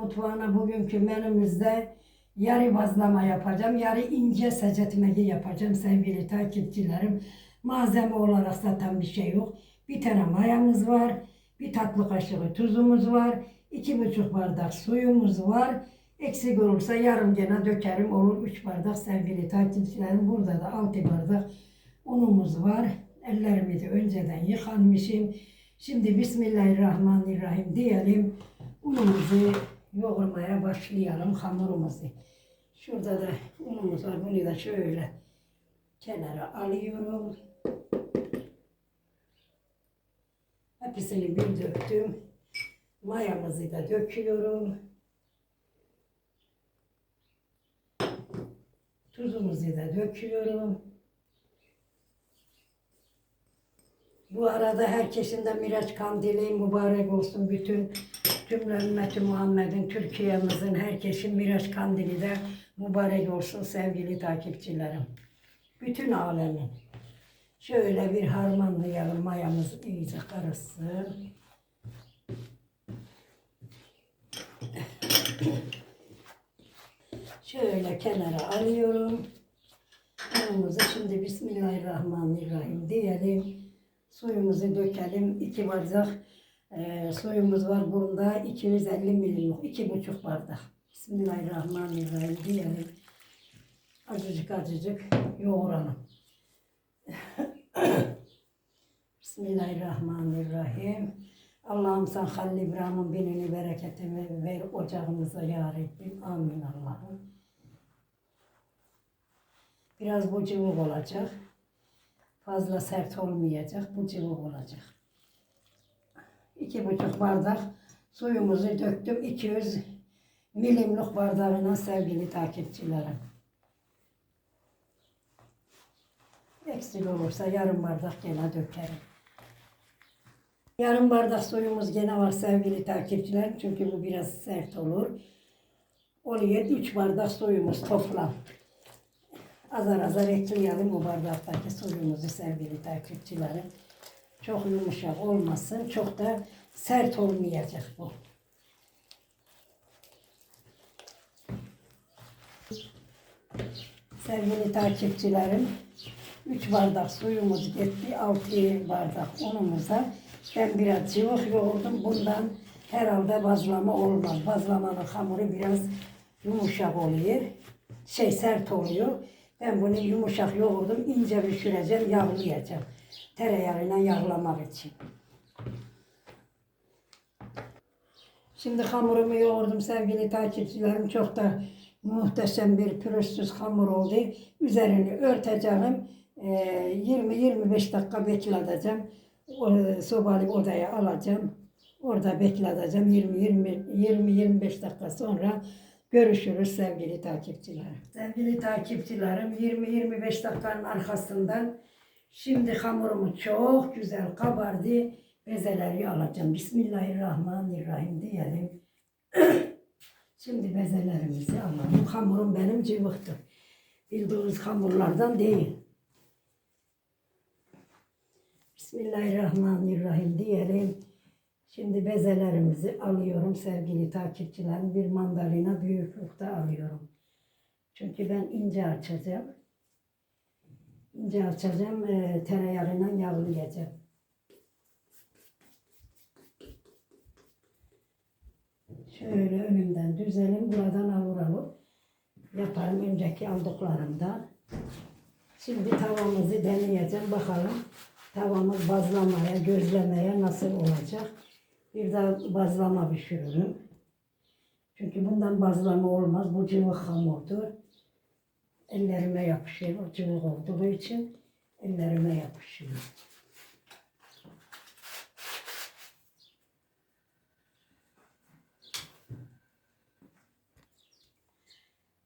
mutfağına bugünkü menümüzde yarı bazlama yapacağım. Yarı ince secetmegi yapacağım sevgili takipçilerim. Malzeme olarak zaten bir şey yok. Bir tane mayamız var. Bir tatlı kaşığı tuzumuz var. iki buçuk bardak suyumuz var. Eksik olursa yarım gene dökerim olur. Üç bardak sevgili takipçilerim. Burada da altı bardak unumuz var. Ellerimi de önceden yıkanmışım. Şimdi Bismillahirrahmanirrahim diyelim. Unumuzu yoğurmaya başlayalım hamurumuzu. Şurada da unumuz var. Bunu da şöyle kenara alıyorum. Hepsini bir döktüm. Mayamızı da döküyorum. Tuzumuzu da döküyorum. Bu arada herkesin de Miraç Kandili mübarek olsun. Bütün cümle ümmeti Muhammed'in, Türkiye'mizin, herkesin Miraç Kandili de mübarek olsun sevgili takipçilerim. Bütün alemin. Şöyle bir harmanlayalım mayamız iyice karışsın. Şöyle kenara alıyorum. Unumuzu şimdi Bismillahirrahmanirrahim diyelim. Suyumuzu dökelim. İki bardak e, suyumuz var bunda. 250 milimlik. iki buçuk bardak. Bismillahirrahmanirrahim diyelim. Acıcık acıcık yoğuralım. Bismillahirrahmanirrahim. Allah'ım sen Halil İbrahim'in binini bereketini ver ocağımıza ya Rabbim. Amin Allah'ım. Biraz bu cıvık olacak. Fazla sert olmayacak. Bu cıvık olacak. İki buçuk bardak suyumuzu döktüm. 200 milimlik bardağına sevgili takipçilerim. Eksik olursa yarım bardak gene dökerim. Yarım bardak suyumuz gene var sevgili takipçilerim. Çünkü bu biraz sert olur. Oluyor 3 bardak suyumuz toplam. Azar azar ekleyelim bu bardaktaki suyumuzu sevgili takipçilerim. Çok yumuşak olmasın. Çok da sert olmayacak bu. Sevgili takipçilerim, 3 bardak suyumuz gitti, 6 bardak unumuza. Ben biraz cıvık yoğurdum. Bundan herhalde bazlama olmaz. Bazlamanın hamuru biraz yumuşak oluyor. Şey sert oluyor. Ben bunu yumuşak yoğurdum. ince pişireceğim, yağlayacağım. Tereyağıyla yağlamak için. Şimdi hamurumu yoğurdum sevgili takipçilerim. Çok da muhteşem bir pürüzsüz hamur oldu. Üzerini örteceğim. Ee, 20-25 dakika bekleteceğim. O, sobalı odaya alacağım. Orada bekleteceğim. 20-25 dakika sonra görüşürüz sevgili takipçilerim. Sevgili takipçilerim 20-25 dakikanın arkasından şimdi hamurumu çok güzel kabardı. Bezeleri alacağım. Bismillahirrahmanirrahim diyelim. Şimdi bezelerimizi alalım. Hamurum benim cıvıktır. Bildiğiniz hamurlardan değil. Bismillahirrahmanirrahim diyelim. Şimdi bezelerimizi alıyorum sevgili takipçilerim. Bir mandalina büyüklükte alıyorum. Çünkü ben ince açacağım. İnce açacağım. E, tereyağıyla yağlayacağım. Şöyle önümden düzelim. Buradan avur avur. Yaparım önceki aldıklarımdan. Şimdi tavamızı deneyeceğim. Bakalım tavamız bazlamaya, gözlemeye nasıl olacak. Bir daha bazlama pişiririm. Çünkü bundan bazlama olmaz. Bu cıvık hamurdur. Ellerime yapışır. O cıvık olduğu için ellerime yapışıyor.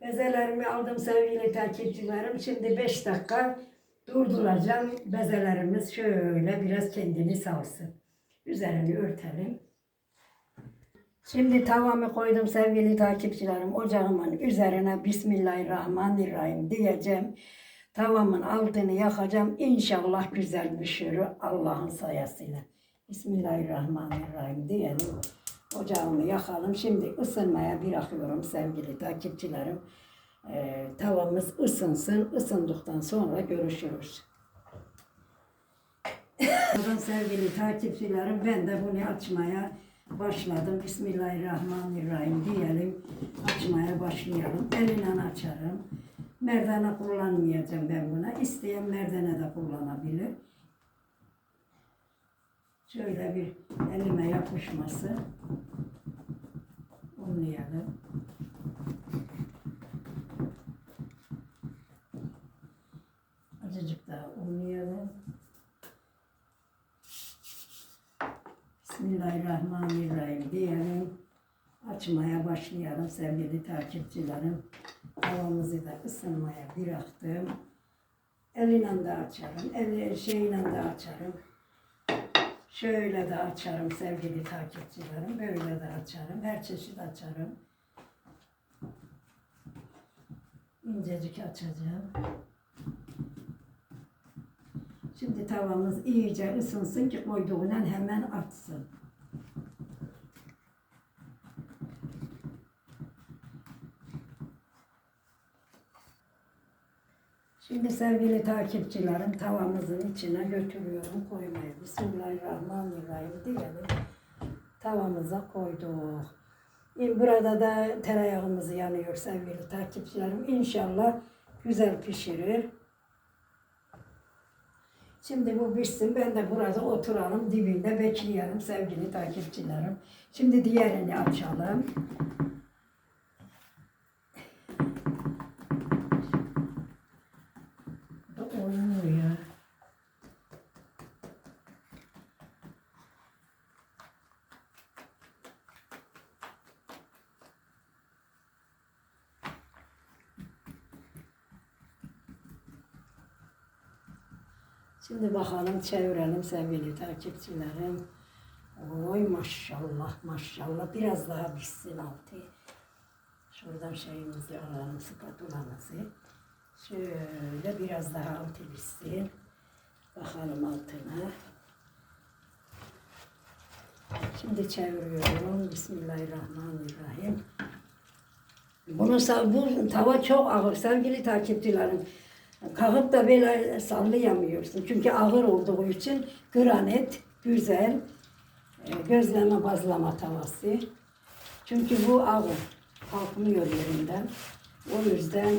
Bezelerimi aldım sevgili takipçilerim. Şimdi 5 dakika durduracağım. Bezelerimiz şöyle biraz kendini salsın. Üzerini örtelim. Şimdi tavamı koydum sevgili takipçilerim. Ocağımın üzerine Bismillahirrahmanirrahim diyeceğim. Tavamın altını yakacağım. İnşallah güzel pişirir Allah'ın sayesinde. Bismillahirrahmanirrahim diyelim. Ocağımı yakalım. Şimdi ısınmaya bırakıyorum sevgili takipçilerim. Ee, tavamız ısınsın. Isındıktan sonra görüşürüz. Sevgili takipçilerim ben de bunu açmaya başladım. Bismillahirrahmanirrahim diyelim. Açmaya başlayalım. Eline açarım. Merdane kullanmayacağım ben buna. İsteyen merdane de kullanabilir. Şöyle bir elime yapışması. Unlayalım. Azıcık daha unlayalım. Bismillahirrahmanirrahim diyelim. Açmaya başlayalım sevgili takipçilerim. Havamızı da ısınmaya bıraktım. Elinle de açarım, el şeyle de açarım. Şöyle de açarım sevgili takipçilerim. Böyle de açarım. Her çeşit açarım. İncecik açacağım. Şimdi tavamız iyice ısınsın ki koyduğundan hemen atsın. Şimdi sevgili takipçilerim tavamızın içine götürüyorum koymayı. Bismillahirrahmanirrahim diyelim. Tavamıza koyduk. Burada da tereyağımız yanıyor sevgili takipçilerim. İnşallah güzel pişirir. Şimdi bu pişsin. Ben de burada oturalım dibinde bekleyelim sevgili takipçilerim. Şimdi diğerini açalım. Şimdi bakalım çevirelim sevgili takipçilerim. Oy maşallah maşallah biraz daha pişsin altı. Şuradan şeyimizi alalım spatulamızı. Şöyle biraz daha altı pişsin. Bakalım altına. Şimdi çeviriyorum. Bismillahirrahmanirrahim. Bunu bu tava çok ağır sevgili takipçilerim. Kalkıp da böyle sallayamıyorsun. Çünkü ağır olduğu için granit güzel e, gözleme bazlama tavası. Çünkü bu ağır. Kalkmıyor yerinden. O yüzden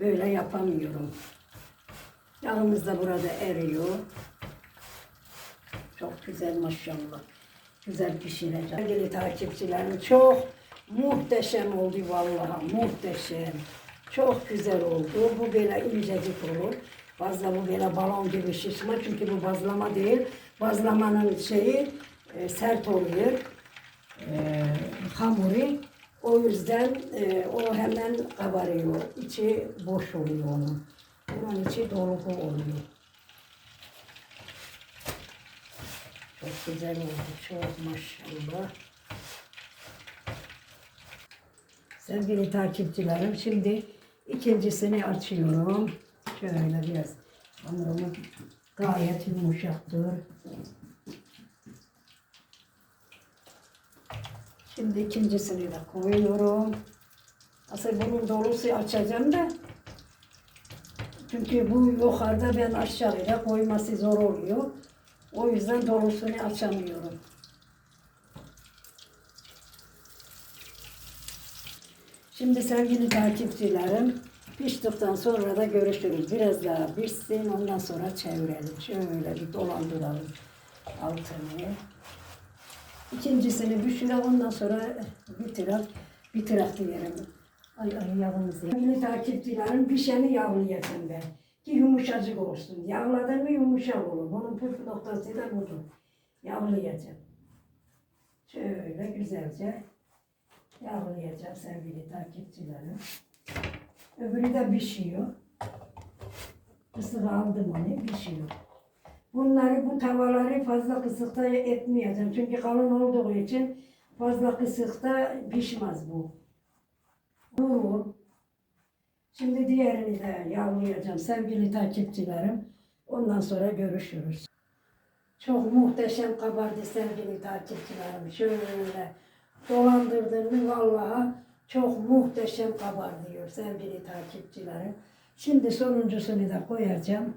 böyle yapamıyorum. Yağımız da burada eriyor. Çok güzel maşallah. Güzel pişirecek. Sevgili takipçilerim çok muhteşem oldu vallahi muhteşem. Çok güzel oldu. Bu böyle incecik olur. Fazla bu böyle balon gibi şişme çünkü bu bazlama değil. Bazlamanın şeyi e, sert oluyor. E, hamuru. O yüzden e, o hemen kabarıyor. İçi boş oluyor onun. Bunun içi dolu oluyor. Çok güzel oldu. Çok maşallah. Sevgili takipçilerim şimdi ikincisini açıyorum. Şöyle biraz hamurumu gayet yumuşaktır. Şimdi ikincisini de koyuyorum. Aslında bunun dolusu açacağım da çünkü bu yukarıda ben aşağıya koyması zor oluyor. O yüzden dolusunu açamıyorum. Şimdi sevgili takipçilerim piştikten sonra da görüşürüz. Biraz daha pişsin ondan sonra çevirelim. Şöyle bir dolandıralım altını. İkincisini pişirelim ondan sonra bitirelim. Bitirak diyelim. Ay ay yağımız ya. Sevgili takipçilerim pişeni yağlayacağım ben. Ki yumuşacık olsun. Yağladın mı yumuşak olur. Bunun püf noktası da budur. Yağlayacağım. Şöyle güzelce yağlayacağım sevgili takipçilerim. Öbürü de pişiyor. Kısık aldım onu pişiyor. Bunları bu tavaları fazla kısıkta etmeyeceğim. Çünkü kalın olduğu için fazla kısıkta pişmez bu. Vurur. Şimdi diğerini de yağlayacağım sevgili takipçilerim. Ondan sonra görüşürüz. Çok muhteşem kabardı sevgili takipçilerim. Şöyle dolandırdın mı vallahi çok muhteşem kabarıyor sevgili takipçilerim. Şimdi sonuncusunu da koyacağım.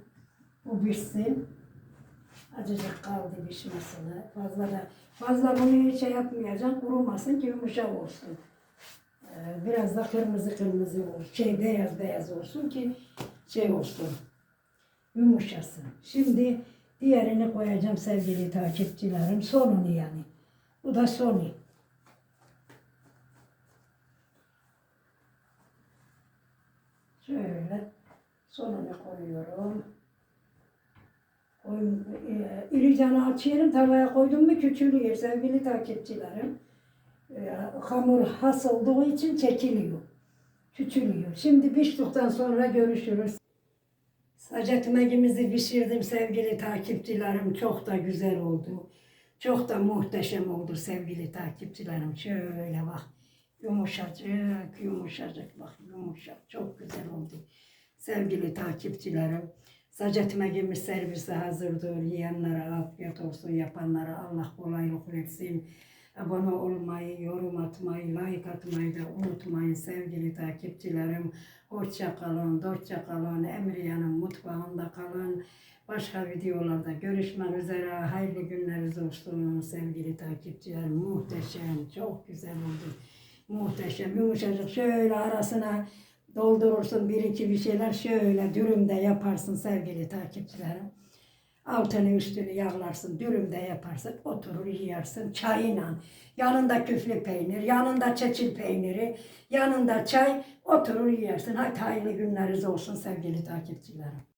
Bu pişsin. Acıcık kaldı pişmesine. Fazla da fazla bunu hiç şey yapmayacağım. Kurumasın ki yumuşak olsun. Ee, Biraz da kırmızı kırmızı olsun. Şey beyaz beyaz olsun ki şey olsun. Yumuşasın. Şimdi diğerini koyacağım sevgili takipçilerim. Sonunu yani. Bu da sonu. Şöyle sonunu koyuyorum. Koyun, e, iricanı açıyorum, tavaya koydum mu küçülüyor sevgili takipçilerim. E, hamur has olduğu için çekiliyor. Küçülüyor. Şimdi piştikten sonra görüşürüz. Sacet ekmeğimizi pişirdim sevgili takipçilerim. Çok da güzel oldu. Çok da muhteşem oldu sevgili takipçilerim. Şöyle bak. Yumuşacık, yumuşacık bak yumuşak. Çok güzel oldu. Sevgili takipçilerim. Sacet ekmeğimiz servise hazırdır. Yiyenlere afiyet olsun. Yapanlara Allah kolaylık versin. Abone olmayı, yorum atmayı, like atmayı da unutmayın sevgili takipçilerim. Hoşça kalın, dostça kalın, Emriye'nin mutfağında kalın. Başka videolarda görüşmek üzere. Hayırlı günleriniz olsun sevgili takipçilerim. Muhteşem, çok güzel oldu. Muhteşem, yumuşacık. Şöyle arasına doldurursun bir iki bir şeyler şöyle dürümde yaparsın sevgili takipçilerim. Altını üstünü yağlarsın, dürümde yaparsın, oturur yersin çayla. Yanında küflü peynir, yanında çeçil peyniri, yanında çay, oturur yersin. Hadi hayırlı günleriniz olsun sevgili takipçilerim.